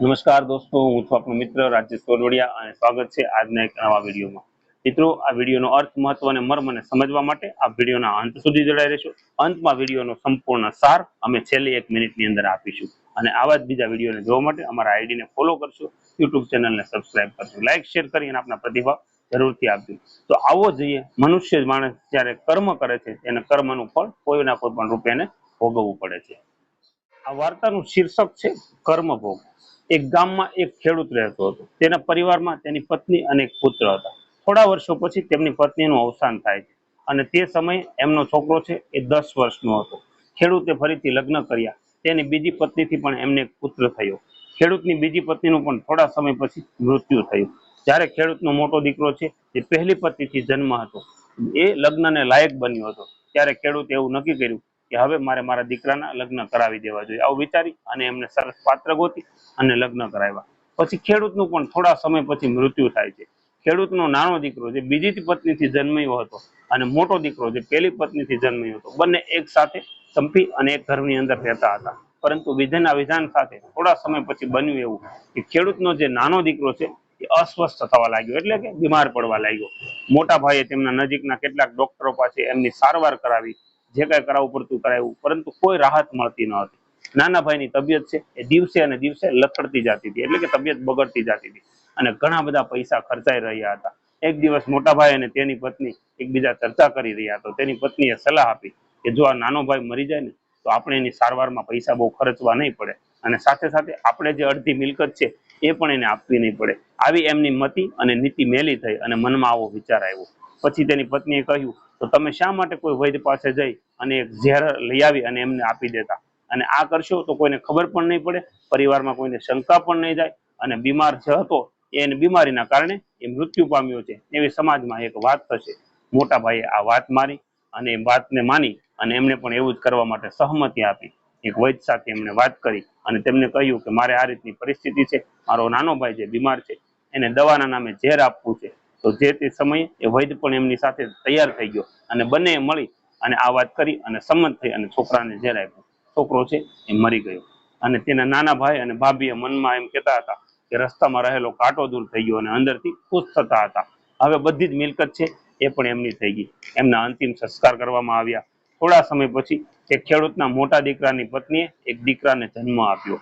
નમસ્કાર દોસ્તો, હું છું આપનો મિત્ર રાજેશ સોરવડિયા અને સ્વાગત છે આજના એક નવા વિડીયોમાં. મિત્રો, આ વિડીયોનો અર્થ મહત્વ અને મર્મને સમજવા માટે આ વિડીયોના અંત સુધી જોડાઈ રહેશો. અંતમાં વિડીયોનો સંપૂર્ણ સાર અમે છેલ્લી એક મિનિટની અંદર આપીશું. અને આવા જ બીજા વિડીયોને જોવા માટે અમારા આઈડીને ફોલો કરશો યુટ્યુબ ચેનલને સબસ્ક્રાઇબ કરશો. લાઇક શેર કરી અને આપના પ્રતિભાવ જરૂરથી આપજો. તો આવો જોઈએ. મનુષ્ય માણસ જ્યારે કર્મ કરે છે, એને કર્મનું ફળ કોઈના કોઈ પણ રૂપે ભોગવવું પડે છે. આ વાર્તાનું શીર્ષક છે કર્મભોગ એક ગામમાં એક ખેડૂત રહેતો હતો. તેના પરિવારમાં તેની પત્ની અને એક પુત્ર હતા. થોડા વર્ષો પછી તેમની પત્નીનું અવસાન થાય છે અને તે સમયે એમનો છોકરો છે એ દસ વર્ષનો હતો. ખેડૂતે ફરીથી લગ્ન કર્યા. તેની બીજી પત્નીથી પણ એમને એક પુત્ર થયો. ખેડૂતની બીજી પત્નીનું પણ થોડા સમય પછી મૃત્યુ થયું. જ્યારે ખેડૂતનો મોટો દીકરો છે એ પહેલી પત્નીથી જન્મ હતો. એ લગ્નને લાયક બન્યો હતો. ત્યારે ખેડૂતે એવું નક્કી કર્યું કે હવે મારે મારા દીકરાના લગ્ન કરાવી દેવા જોઈએ. આવું વિચારી અને એમને સરસ પાત્ર ગોતી અને લગ્ન કરાવ્યા. પછી ખેડૂતનું પણ થોડા સમય પછી મૃત્યુ થાય છે. ખેડૂતનો નાનો દીકરો જે બીજી પત્નીથી જન્મ્યો હતો અને મોટો દીકરો જે પહેલી પત્નીથી જન્મ્યો હતો. બંને એક સાથે સંપી અને એક ઘરની અંદર રહેતા હતા. પરંતુ વિધેના વિધાન સાથે થોડા સમય પછી બન્યું એવું કે ખેડૂતનો જે નાનો દીકરો છે, એ અસ્વસ્થ થવા લાગ્યો. એટલે કે બીમાર પડવા લાગ્યો. મોટા ભાઈએ તેમના નજીકના કેટલાક ડોક્ટરો પાસે એમની સારવાર કરાવી જે કાંઈ કરાવવું પડતું કરાવ્યું પરંતુ કોઈ રાહત મળતી ન હતી. નાના ભાઈની તબિયત છે, એ દિવસે અને દિવસે લથડતી જતી હતી. એટલે કે તબિયત બગડતી જતી હતી. અને ઘણા બધા પૈસા ખર્ચાઈ રહ્યા હતા. એક દિવસ મોટા ભાઈ અને તેની પત્ની એકબીજા ચર્ચા કરી રહ્યા હતા તેની પત્નીએ સલાહ આપી કે જો આ નાનો ભાઈ મરી જાય ને, તો આપણે એની સારવારમાં પૈસા બહુ ખર્ચવા નહીં પડે. અને સાથે સાથે આપણે જે અડધી મિલકત છે, એ પણ એને આપવી નહીં પડે. આવી એમની મતિ અને નીતિ મેલી થઈ અને મનમાં આવો વિચાર આવ્યો. પછી તેની પત્નીએ કહ્યું, તો તમે શા માટે કોઈ વૈદ્ય પાસે જઈ અને એક ઝેર લઈ આવી અને એમને આપી દેતા? અને આ કરશો તો કોઈને ખબર પણ નહીં પડે, પરિવારમાં કોઈને શંકા પણ નહીં જાય અને બીમાર જે હતો એને બીમારીના કારણે એ મૃત્યુ પામ્યો છે. એવી સમાજમાં એક વાત થશે. મોટા ભાઈએ આ વાત મારી અને એ વાતને માની અને એમને પણ એવું જ કરવા માટે સહમતિ આપી. એક વૈદ્ય સાથે એમણે વાત કરી અને તેમને કહ્યું કે, મારે આ રીતની પરિસ્થિતિ છે. મારો નાનો ભાઈ જે બીમાર છે, એને દવાના નામે ઝેર આપવું છે. તો જે તે સમયે એ વૈદ પણ એમની સાથે તૈયાર થઈ ગયો. અને બંને મળી અને આ વાત કરી અને સંમત થઈ અને છોકરાને ઝેર આપ્યું. છોકરો છે એ મરી ગયો. અને તેના નાના ભાઈ અને ભાભીએ મનમાં એમ કહેતા હતા કે રસ્તામાં રહેલો કાંટો દૂર થઈ ગયો અને અંદરથી ખુશ થતા હતા. હવે બધી જ મિલકત છે એ પણ એમની થઈ ગઈ. એમના અંતિમ સંસ્કાર કરવામાં આવ્યા. થોડા સમય પછી તે ખેડૂતના મોટા દીકરાની પત્નીએ એક દીકરાને જન્મ આપ્યો.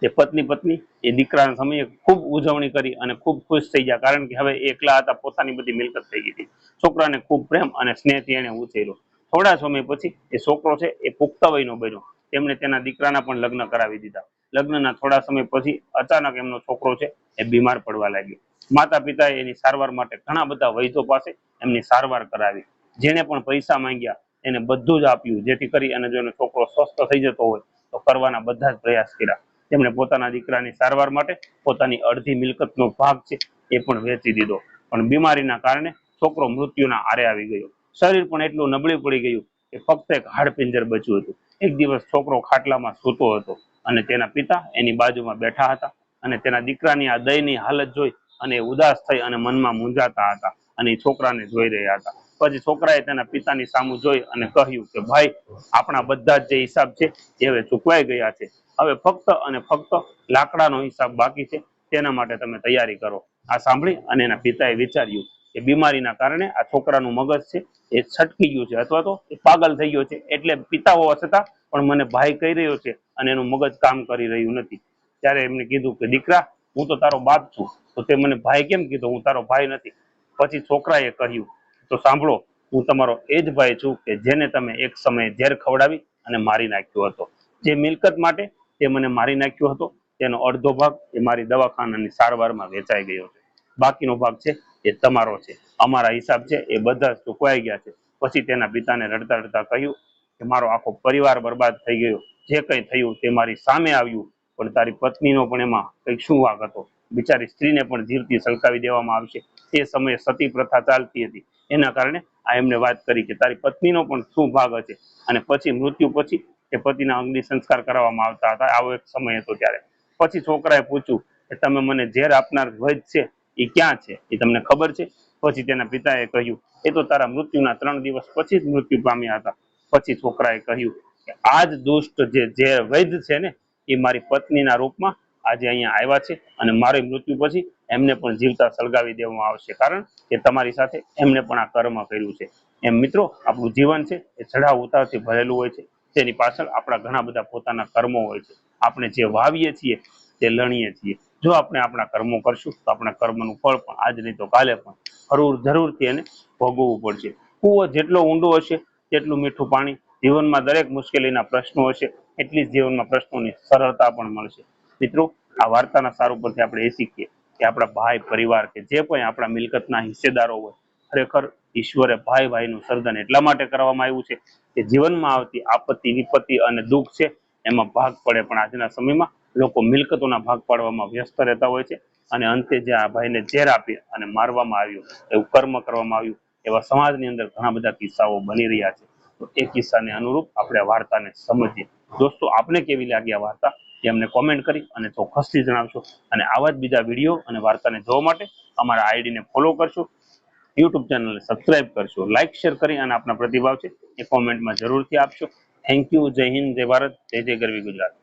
તે પત્ની પત્ની એ દીકરાના સમયે ખૂબ ઉજવણી કરી અને ખૂબ ખુશ થઈ ગયા. કારણ કે હવે એકલા હતા, પોતાની બધી મિલકત થઈ ગઈ હતી. છોકરાને ખૂબ પ્રેમ અને સ્નેહથી એને ઉછેર્યો. થોડા સમય પછી એ છોકરો છે એ પુખ્ત વયનો બન્યો. તેમણે તેના દીકરાના પણ લગ્ન કરાવી દીધા. લગ્નના થોડા સમય પછી અચાનક એમનો છોકરો છે એ બીમાર પડવા લાગ્યો. માતા પિતાએ એની સારવાર માટે ઘણા બધા વૈદ્યો પાસે એમની સારવાર કરાવી. જેને પણ પૈસા માંગ્યા, એને બધું જ આપ્યું. જેથી કરી અને જો એનો છોકરો સ્વસ્થ થઈ જતો હોય, તો કરવાના બધા જ પ્રયાસ કર્યા. તેમણે પોતાના દીકરાની સારવાર માટે પોતાની અડધી મિલકતનો ભાગ છે એ પણ વેચી દીધો. પણ બીમારીના કારણે છોકરો મૃત્યુના આરે આવી ગયો. શરીર પણ એટલું નબળી પડી ગયું કે ફક્ત એક હાડપિંજર બચ્યું હતું. એક દિવસ છોકરો ખાટલામાં સૂતો હતો અને તેના પિતા એની બાજુમાં બેઠા હતા અને તેના દીકરાની આ દયની હાલત જોઈ અને ઉદાસ થઈ અને મનમાં મૂંઝાતા હતા અને છોકરાને જોઈ રહ્યા હતા. પછી છોકરાએ તેના પિતાની સામું જોઈ અને કહ્યું કે, ભાઈ, આપણા બધા જે હિસાબ છે એ હવે ચૂકવાઈ ગયા છે. હવે ફક્ત અને ફક્ત લાકડાનો હિસાબ બાકી છે. તેના માટે તમે તૈયારી કરો. આ સાંભળી અને એના પિતાએ વિચાર્યું કે બીમારીના કારણે આ છોકરાનું મગજ છે એ છટકી ગયું છે અથવા તો એ પાગલ થઈ ગયો છે. એટલે પિતા હોવા છતાં પણ મને ભાઈ કહી રહ્યો છે અને એનું મગજ કામ કરી રહ્યું નથી. ત્યારે એમને કીધું કે, દીકરા, હું તો તારો બાપ છું. તો તે મને ભાઈ કેમ કીધો? હું તારો ભાઈ નથી. પછી છોકરાએ કહ્યું તો સાંભળો, હું તમારો એ જ ભાઈ છું કે જેને તમે એક સમયે ઝેર ખવડાવી અને મારી નાખ્યો હતો. જે મિલકત માટે તે મને મારી નાખ્યો હતો, તેનો અડધો ભાગ એ મારી દવાખાનાની સારવારમાં વેચાઈ ગયો છે. બાકીનો ભાગ છે એ તમારો છે. અમારા હિસાબ છે એ બધા જ ચૂકવાઈ ગયા છે. પછી તેના પિતાને રડતા રડતા કહ્યું કે મારો આખો પરિવાર બરબાદ થઈ ગયો. જે કંઈ થયું તે મારી સામે આવ્યું, પણ તારી પત્નીનો પણ એમાં કંઈક શું વાક હતો? બિચારી સ્ત્રીને પણ જીવતી સળકાવી દેવામાં આવશે તે સમયે સતી પ્રથા ચાલતી હતી. એના કારણે આ એમને વાત કરી કે તારી પત્નીનો પણ શું ભાગ હશે? અને પછી મૃત્યુ પછી તે પતિના અગ્નિ સંસ્કાર કરવામાં આવતા હતા. આવો એક સમય હતો ત્યારે. પછી છોકરાએ પૂછ્યું કે તમે મને ઝેર આપનાર વૈદ છે? એ ક્યાં છે? એ તમને ખબર છે? પછી તેના પિતાએ કહ્યું, એ તો તારા મૃત્યુના ત્રણ દિવસ પછી જ મૃત્યુ પામ્યા હતા. પછી છોકરાએ કહ્યું કે આ જ દુષ્ટ જે જે વૈદ છે ને એ મારી પત્નીના રૂપમાં આજે અહીંયા આવ્યા છે અને મારી મૃત્યુ પછી એમને પણ જીવતા સળગાવી દેવામાં આવશે. કારણ કે તમારી સાથે એમને પણ આ કર્મ કર્યું છે. એમ મિત્રો, આપણું જીવન છે એ ચઢાવ ઉતારથી ભરેલું હોય છે. તેની પાછળ આપણા ઘણા બધા પોતાના કર્મો હોય છે. આપણે જે વાવીએ છીએ તે લણીએ છીએ. જો આપણે આપણા કર્મો કરશું તો આપણા કર્મનું ફળ પણ આજ નહીં તો કાલે પણ જરૂર જરૂરથી એને ભોગવવું પડશે. કૂવો જેટલો ઊંડો હશે, તેટલું મીઠું પાણી જીવનમાં દરેક મુશ્કેલીના પ્રશ્નો હશે. એટલી જ જીવનમાં પ્રશ્નોની સરળતા પણ મળશે. મિત્રો, આ વાર્તાના સાર ઉપરથી આપણે એ શીખીએ કે આપણા ભાઈ પરિવાર કે જે કોઈ આપણા મિલકતના હિસ્સેદારો હોય, ખરેખર ઈશ્વરે ભાઈ ભાઈનું સર્જન એટલા માટે કરવામાં આવ્યું છે કે જીવનમાં આવતી આપત્તિ, વિપત્તિ અને દુઃખ છે એમાં ભાગ પડે. પણ આજના સમયમાં લોકો મિલકતોના ભાગ પાડવામાં વ્યસ્ત રહેતા હોય છે અને અંતે જે આ ભાઈને ઝેર આપી અને મારવામાં આવ્યું, એવું કર્મ કરવામાં આવ્યું, એવા સમાજની અંદર ઘણા બધા કિસ્સાઓ બની રહ્યા છે. તો એ કિસ્સાને અનુરૂપ આપણે વાર્તાને સમજીએ. દોસ્તો, આપને કેવી લાગી આ વાર્તા? એ અમને કોમેન્ટ કરી અને ચોક્કસથી જણાવશો અને આવા જ બીજા વીડિયો અને વાર્તાને જોવા માટે અમારા આઈડીને ફોલો કરશો યુટ્યુબ ચેનલને સબસ્ક્રાઇબ કરશો લાઇક શેર કરી અને આપના પ્રતિભાવ છે એ કોમેન્ટમાં જરૂરથી આપશો થેન્ક યુ જય હિન્દ, જય ભારત, જય જય ગરવી ગુજરાત.